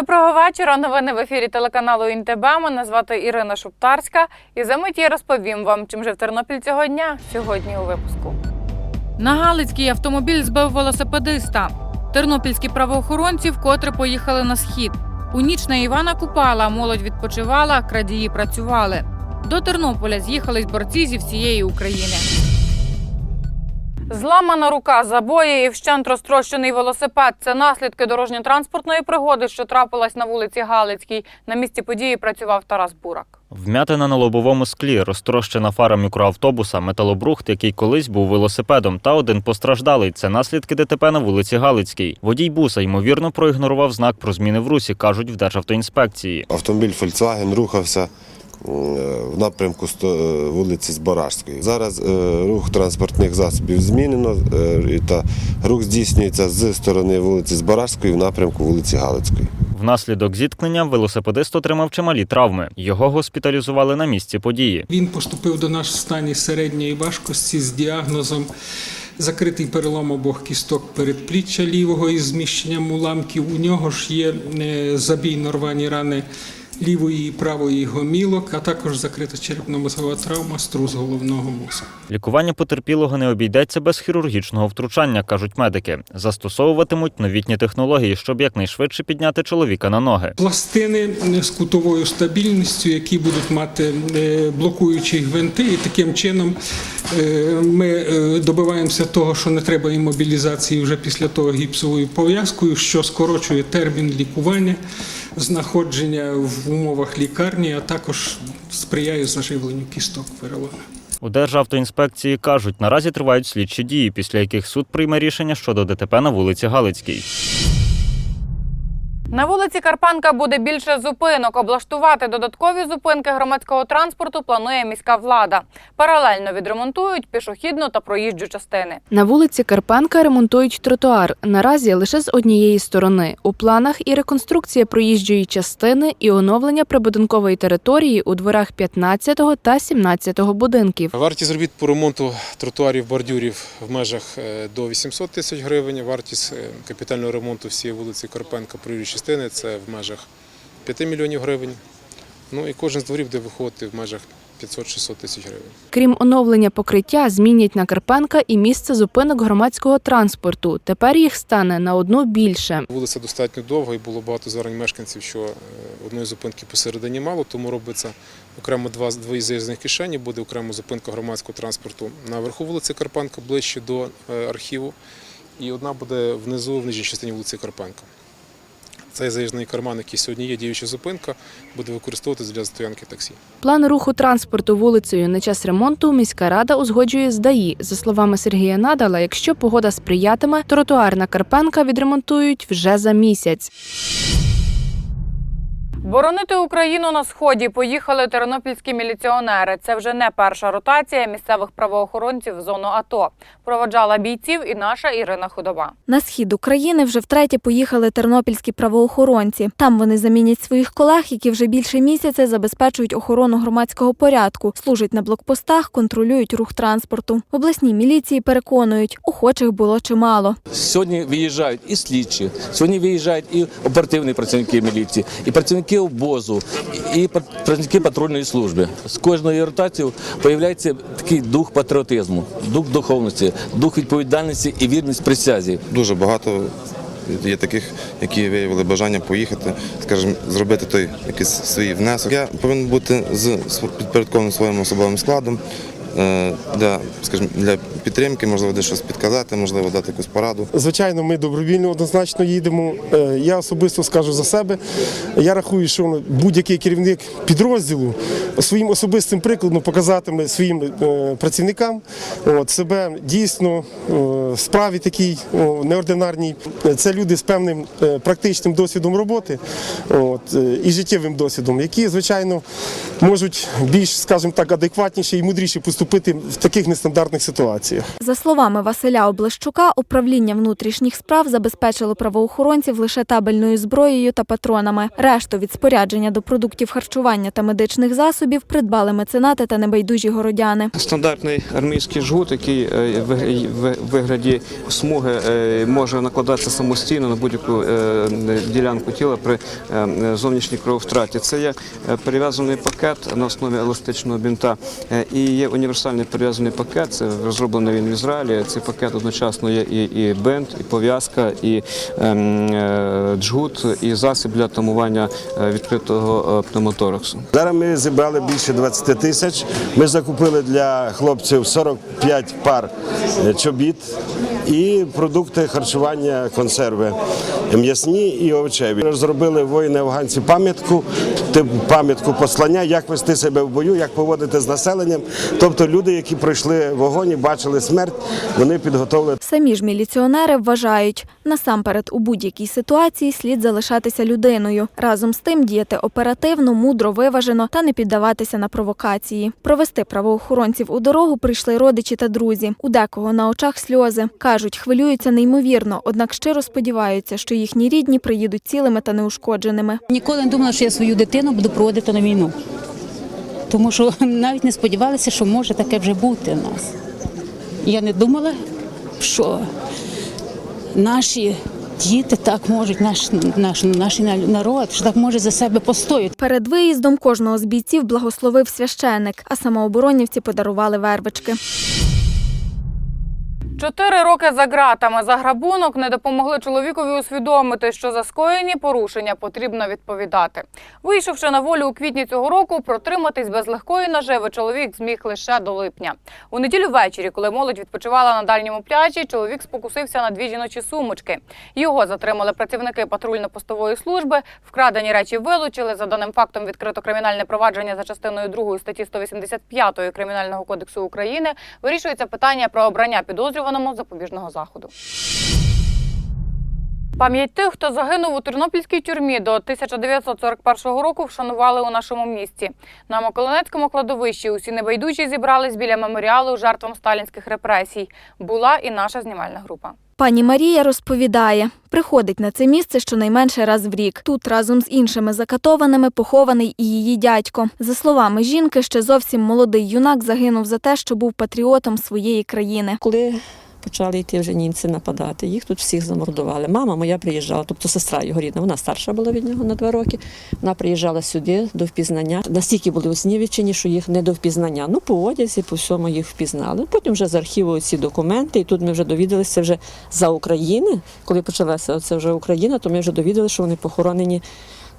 Доброго вечора. Новини в ефірі телеканалу ІНТБ. Мене звати Ірина Шуптарська. І за мить я розповім вам, чим же в Тернопіль цього дня сьогодні у випуску. На Галицький автомобіль збив велосипедиста. Тернопільські правоохоронці вкотре поїхали на схід. У ніч на Івана Купала молодь відпочивала, крадії працювали. До Тернополя з'їхались борці зі всієї України. Зламана рука, забої і вщент розтрощений велосипед. Це наслідки дорожньо-транспортної пригоди, що трапилась на вулиці Галицькій. На місці події працював Тарас Бурак. Вмятина на лобовому склі, розтрощена фара мікроавтобуса, металобрухт, який колись був велосипедом, та один постраждалий. Це наслідки ДТП на вулиці Галицькій. Водій буса ймовірно проігнорував знак про зміни в русі, кажуть в Державтоінспекції. Автомобіль Volkswagen рухався в напрямку е, вулиці Збаражської. Зараз е, рух транспортних засобів змінено е, та рух здійснюється з сторони вулиці Збаражської в напрямку вулиці Галицької. Внаслідок зіткнення велосипедист отримав чималі травми. Його госпіталізували на місці події. Він поступив до нас в стані середньої важкості з діагнозом закритий перелом обох кісток передпліччя лівого із зміщенням уламків. У нього ж є е, забійно рвані рани лівої і правої гомілок, а також закрита черепно-мозгова травма струс головного мозку. Лікування потерпілого не обійдеться без хірургічного втручання, кажуть медики. Застосовуватимуть новітні технології, щоб якнайшвидше підняти чоловіка на ноги. Пластини з кутовою стабільністю, які будуть мати е, блокуючі гвинти, і таким чином е, ми е, добиваємося того, що не треба імобілізації вже після того гіпсовою пов'язкою, що скорочує термін лікування, знаходження в умовах лікарні, а також сприяє заживленню кісток перелому. У Державтоінспекції кажуть, наразі тривають слідчі дії, після яких суд прийме рішення щодо ДТП на вулиці Галицькій. На вулиці Карпанка буде більше зупинок. Облаштувати додаткові зупинки громадського транспорту планує міська влада. Паралельно відремонтують пішохідну та проїжджу частини. На вулиці Карпенка ремонтують тротуар. Наразі лише з однієї сторони. У планах і реконструкція проїжджої частини, і оновлення прибудинкової території у дворах 15 та 17 будинків. Вартість робіт по ремонту тротуарів, бордюрів в межах е, до 800 тисяч гривень. Вартість е, капітального ремонту всієї вулиці Карпенка проїжджої частини це в межах 5 мільйонів гривень. Ну і кожен з дворів буде виходити в межах 500-600 тисяч гривень. Крім оновлення покриття, змінять на Карпенка і місце зупинок громадського транспорту. Тепер їх стане на одну більше. Вулиця достатньо довга і було багато звернень мешканців, що е, одної зупинки посередині мало, тому робиться окремо два дві заїзних кишені, буде окремо зупинка громадського транспорту наверху вулиці Карпенка, ближче до е, архіву, і одна буде внизу в нижній частині вулиці Карпенка. Цей заїжджий карман, який сьогодні є діюча зупинка, буде використовуватися для стоянки таксі. План руху транспорту вулицею на час ремонту міська рада узгоджує з ДАІ. За словами Сергія Надала, якщо погода сприятиме, тротуар на Карпенка відремонтують вже за місяць. Боронити Україну на сході поїхали тернопільські міліціонери. Це вже не перша ротація місцевих правоохоронців в зону АТО. Проводжала бійців і наша Ірина Худоба. На схід України вже втретє поїхали тернопільські правоохоронці. Там вони замінять своїх колег, які вже більше місяця забезпечують охорону громадського порядку, служать на блокпостах, контролюють рух транспорту. В обласній міліції переконують, охочих було чимало. Сьогодні виїжджають і слідчі, сьогодні виїжджають і оперативні працівники міліції, і працівники обозу, і пат- працівники патрульної служби. З кожною ротацією появляється такий дух патріотизму, дух духовності, дух відповідальності і вірність присязі. Дуже багато є таких, які виявили бажання поїхати, скажімо, зробити той якийсь свій внесок. Я повинен бути з підпорядкованим своїм особовим складом. Е, Для, скажімо, для підтримки, можливо, десь щось підказати, можливо, дати якусь пораду. Звичайно, ми добровільно однозначно їдемо. Е, Я особисто скажу за себе. Я рахую, що будь-який керівник підрозділу своїм особистим прикладом показатиме своїм е, працівникам от, себе дійсно в справі такій неординарній. Це люди з певним практичним досвідом роботи от, і життєвим досвідом, які, звичайно, можуть більш, скажімо так, адекватніше і мудріше поступати поступити в таких нестандартних ситуаціях. За словами Василя Облещука, управління внутрішніх справ забезпечило правоохоронців лише табельною зброєю та патронами. Решту від спорядження до продуктів харчування та медичних засобів придбали меценати та небайдужі городяни. Стандартний армійський жгут, який е, в вигляді смуги е, може накладатися самостійно на будь-яку е, ділянку тіла при зовнішній крововтраті. Це є перев'язаний пакет на основі еластичного бінта і є універсальний перев'язаний пакет. Це розроблений він в Ізраїлі. Цей пакет одночасно є і, і бинт, і пов'язка, і ем, е, джгут, і засіб для тамування е, відкритого е, пневмотораксу. Зараз ми зібрали більше 20 тисяч. Ми закупили для хлопців 45 пар е, чобіт і продукти харчування, консерви м'ясні і овочеві. Розробили воїни афганці пам'ятку, пам'ятку послання, як вести себе в бою, як поводити з населенням. Тобто люди, які пройшли вогонь і бачили смерть, вони підготовлені. Самі ж міліціонери вважають, насамперед у будь-якій ситуації слід залишатися людиною. Разом з тим діяти оперативно, мудро, виважено та не піддаватися на провокації. Провести правоохоронців у дорогу прийшли родичі та друзі. У декого на очах сльози. Кажуть, хвилюються неймовірно, однак щиро сподіваються, що їхні рідні приїдуть цілими та неушкодженими. Ніколи не думала, що я свою дитину буду проводити на війну. Тому що навіть не сподівалася, що може таке вже бути у нас. Я не думала, що наші діти так можуть, наш, наш, наш народ, що так може за себе постояти. Перед виїздом кожного з бійців благословив священик, а самооборонівці подарували вербички. Чотири роки за ґратами за грабунок не допомогли чоловікові усвідомити, що за скоєні порушення потрібно відповідати. Вийшовши на волю у квітні цього року, протриматись без легкої наживи чоловік зміг лише до липня. У неділю ввечері, коли молодь відпочивала на дальньому пляжі, чоловік спокусився на дві жіночі сумочки. Його затримали працівники патрульно-постової служби. Вкрадені речі вилучили. За даним фактом відкрито кримінальне провадження за частиною 2 статті 185 Кримінального кодексу України. Вирішується питання про обрання підозрюваному запобіжного заходу. Пам'ять тих, хто загинув у тернопільській тюрмі до 1941 року, вшанували у нашому місті. На Миколинецькому кладовищі усі небайдужі зібрались біля меморіалу жертвам сталінських репресій. Була і наша знімальна група. Пані Марія розповідає, приходить на це місце щонайменше раз в рік. Тут разом з іншими закатованими похований і її дядько. За словами жінки, ще зовсім молодий юнак загинув за те, що був патріотом своєї країни. Коли почали йти вже німці нападати, їх тут всіх замордували. Мама моя приїжджала, тобто сестра його рідна, вона старша була від нього на два роки. Вона приїжджала сюди до впізнання. Настільки були оснівічені, що їх не до впізнання. Ну, по одязі, по всьому їх впізнали. Потім вже з архіву ці документи, і тут ми вже довідалися вже за України. Коли почалася це вже Україна, то ми вже довідалися, що вони похоронені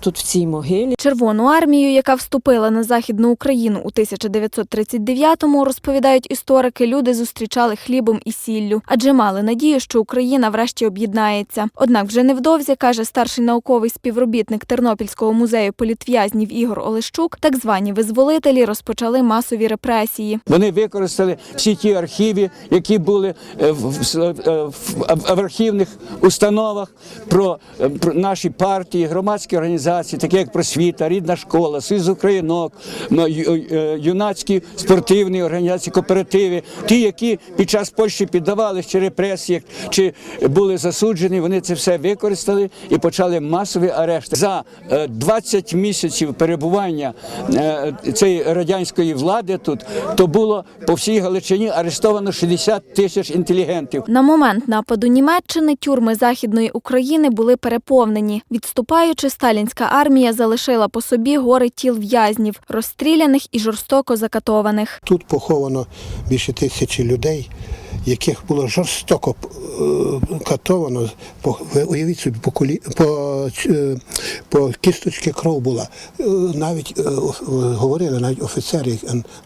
тут в цій могилі. Червону армію, яка вступила на західну Україну у 1939-му, розповідають історики, люди зустрічали хлібом і сіллю, адже мали надію, що Україна врешті об'єднається. Однак вже невдовзі каже старший науковий співробітник Тернопільського музею політв'язнів Ігор Олещук, так звані визволителі розпочали масові репресії. Вони використали всі ті архіви, які були е, в, е, в- архівних установах про, е, про наші партії, громадські організації, такі як просвіта, рідна школа, Союз Українок, е, юнацькі спортивні організації, кооперативи, ті, які під час Польщі піддавалися чи репресіях, чи були засуджені, вони це все використали і почали масові арешти. За е, 20 місяців перебування е, цієї радянської влади тут, то було по всій Галичині арештовано 60 тисяч інтелігентів. На момент нападу Німеччини тюрми Західної України були переповнені. Відступаючи, сталінська армія залишила по собі гори тіл в'язнів, розстріляних і жорстоко закатованих. Тут поховано більше тисячі людей, яких було жорстоко е, катовано. Уявіть собі, по, колі, по, е, по кісточки кров була. Е, Навіть говорили, навіть офіцери,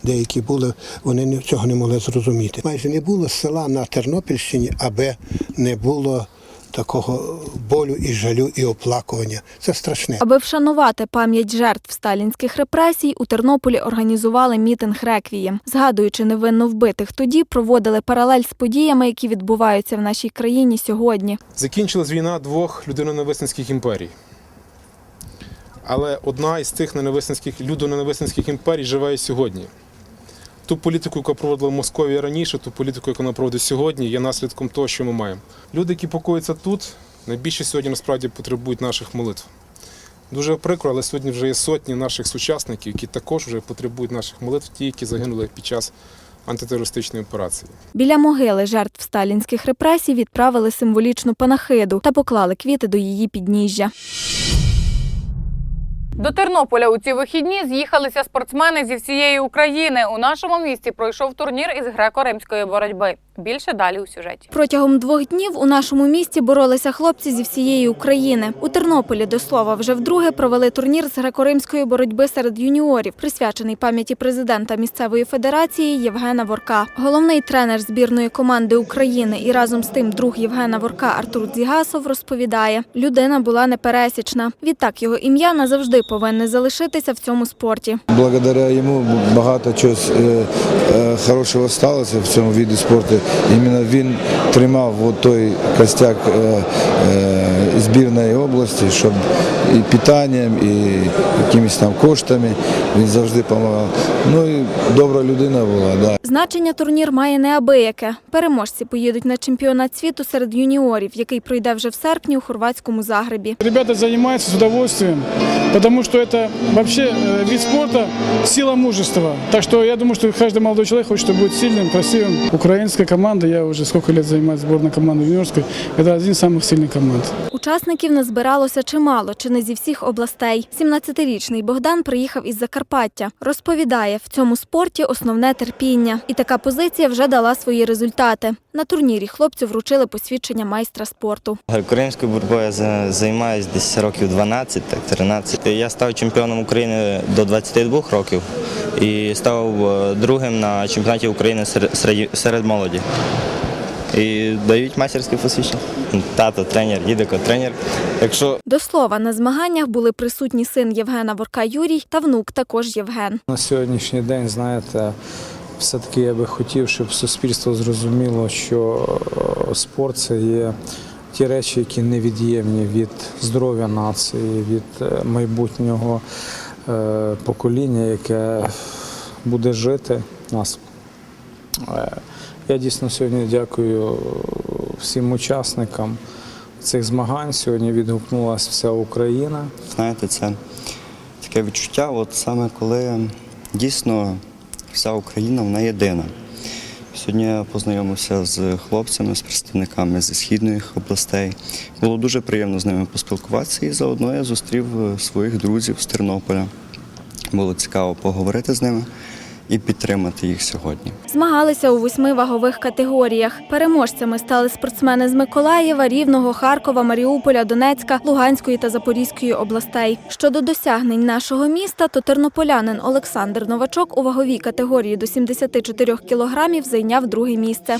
деякі були, вони цього не могли зрозуміти. Майже не було села на Тернопільщині, аби не було такого болю і жалю і оплакування. Це страшне. Аби вшанувати пам'ять жертв сталінських репресій, у Тернополі організували мітинг реквієм. Згадуючи невинно вбитих, тоді проводили паралель з подіями, які відбуваються в нашій країні сьогодні. Закінчилась війна двох людиноненависницьких імперій. Але одна із цих ненависницьких людоненависницьких імперій живе і сьогодні. Ту політику, яку проводила Московія раніше, ту політику, яку вона проводить сьогодні, є наслідком того, що ми маємо. Люди, які покоїться тут, найбільше сьогодні насправді потребують наших молитв. Дуже прикро, але сьогодні вже є сотні наших сучасників, які також вже потребують наших молитв, ті, які загинули під час антитерористичної операції. Біля могили жертв сталінських репресій відправили символічну панахиду та поклали квіти до її підніжжя. До Тернополя у ці вихідні з'їхалися спортсмени зі всієї України. У нашому місті пройшов турнір із греко-римської боротьби. Більше далі у сюжеті. Протягом двох днів у нашому місті боролися хлопці зі всієї України. У Тернополі, до слова, вже вдруге провели турнір з греко-римської боротьби серед юніорів, присвячений пам'яті президента місцевої федерації Євгена Ворка. Головний тренер збірної команди України і разом з тим друг Євгена Ворка Артур Дзігасов розповідає: людина була непересічна. Відтак його ім'я назавжди повинне залишитися в цьому спорті. Благодаря йому багато чогось е, е, хорошого сталося в цьому віді спорту. Іменно він тримав той костяк е, збірної області, щоб і питанням, і якимись там коштами він завжди допомагав. Ну і добра людина була. Да. Значення турнір має неабияке. Переможці поїдуть на чемпіонат світу серед юніорів, який пройде вже в серпні у хорватському Загребі. Ребята занимаются с удовольствием, потому что это вообще э, вид спорта сила мужества. Так что я думаю, что каждый молодой человек хочет, чтобы быть сильным, красивым. Украинская команда, я уже сколько лет занимаюсь сборной команды юниорской, это один из самых сильных команд. Учасників назбиралося чимало, чи не зі всіх областей. 17-річний Богдан приїхав із Закарпаття. Розповідає, в цьому спорті основне терпіння. І така позиція вже дала свої результати. На турнірі хлопцю вручили посвідчення майстра спорту. Греко-римською боротьбою я займаюся десь років 12, так 13. Я став чемпіоном України до 22 років і став е, другим на чемпіонаті України серед, молоді. І дають майстерське посвідчення. Тато, тренер, дідико, тренер. Якщо До слова, на змаганнях були присутні син Євгена Ворка Юрій та внук також Євген. На сьогоднішній день, знаєте, все-таки я би хотів, щоб суспільство зрозуміло, що е, спорт це є ті речі, які невід'ємні від здоров'я нації, від е, майбутнього е, покоління, яке буде жити нас. Е, Я дійсно сьогодні дякую всім учасникам цих змагань. Сьогодні відгукнулася вся Україна. знаєте, це таке відчуття, от саме коли дійсно вся Україна вона єдина. Сьогодні я познайомився з хлопцями, з представниками зі східних областей. Було дуже приємно з ними поспілкуватися і заодно я зустрів своїх друзів з Тернополя. Було цікаво поговорити з ними і підтримати їх сьогодні. Змагалися у восьми вагових категоріях. Переможцями стали спортсмени з Миколаєва, Рівного, Харкова, Маріуполя, Донецька, Луганської та Запорізької областей. Щодо досягнень нашого міста, то тернополянин Олександр Новачок у ваговій категорії до 74 кілограмів зайняв друге місце.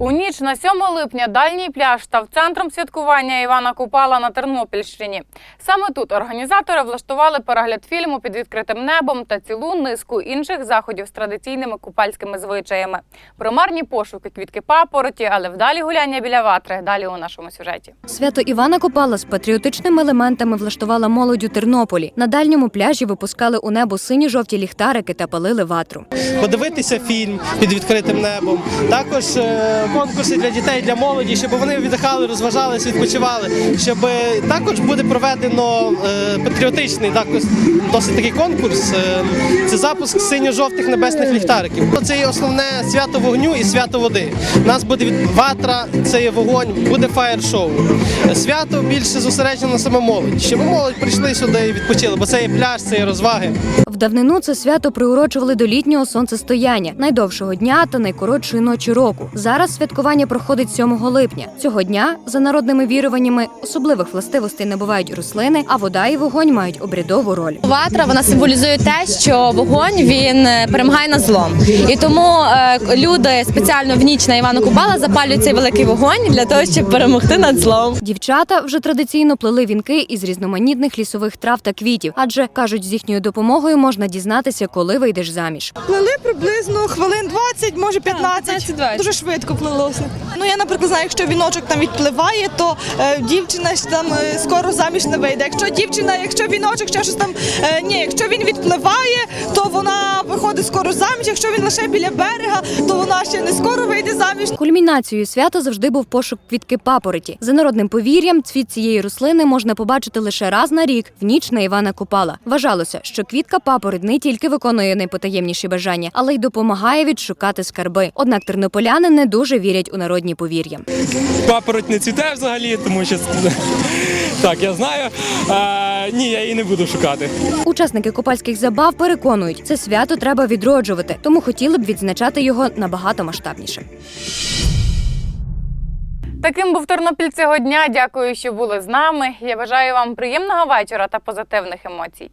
У ніч на 7 липня дальній пляж став центром святкування Івана Купала на Тернопільщині. Саме тут організатори влаштували перегляд фільму під відкритим небом та цілу низку інших заходів з традиційними купальськими звичаями. Примарні пошуки квітки папороті, але вдалі гуляння біля ватри. Далі у нашому сюжеті. Свято Івана Купала з патріотичними елементами влаштувала молодь у Тернополі. На дальньому пляжі випускали у небо сині-жовті ліхтарики та палили ватру. подивитися фільм під відкритим небом. Також е, конкурси для дітей, для молоді, щоб вони віддихали, розважалися, відпочивали. Щоб е, також буде проведено е, патріотичний також досить такий конкурс. е, Це запуск синьо-жовтих небесних ліхтариків. Це є основне свято вогню і свято води. У нас буде від ватра, це є вогонь, буде фаєр-шоу. Свято більше зосереджено на саме молодь. Щоб молодь прийшли сюди і відпочили, бо це є пляж, це є розваги. В давнину це свято приурочували до літнього сонцестояння, найдовшого дня та найкоротшої ночі року. Зараз святкування проходить 7 липня. Цього дня, за народними віруваннями, особливих властивостей набувають рослини, а вода і вогонь мають обрядову роль. Ватра вона символізує те, що вогонь він е, перемагає на злом. І тому е, люди спеціально в ніч на Івана Купала запалюють цей великий вогонь для того, щоб перемогти над злом. Дівчата вже традиційно плели вінки із різноманітних лісових трав та квітів, адже кажуть, з їхньою допомогою можна дізнатися, коли вийдеш заміж. Плели приблизно хвилин 20, може 15. Дуже швидко плелося. Ну я, наприклад, знаю, якщо віночок там відпливає, то е, дівчина ж там е, скоро заміж не вийде. Якщо дівчина, якщо віночок ще щось там е, ні, якщо він відпливає, то вона виходить скоро заміж. Якщо він лише біля берега, то вона ще не скоро вийде заміж. Кульмінацією свята завжди був пошук квітки папороті. За народним повір'ям, цвіт цієї рослини можна побачити лише раз на рік в ніч на Івана Купала. Вважалося, що квітка папороть не тільки виконує найпотаємніші бажання, але й допомагає відшукати скарби. Однак тернополяни не дуже вірять у народні повір'я. Папороть не цвіте взагалі, тому що так, я знаю. А, ні, я її не буду шукати. Учасники купальських забав переконують, це свято треба відроджувати, тому хотіли б відзначати його набагато масштабніше. Таким був Тернопіль цього дня. Дякую, що були з нами. Я бажаю вам приємного вечора та позитивних емоцій.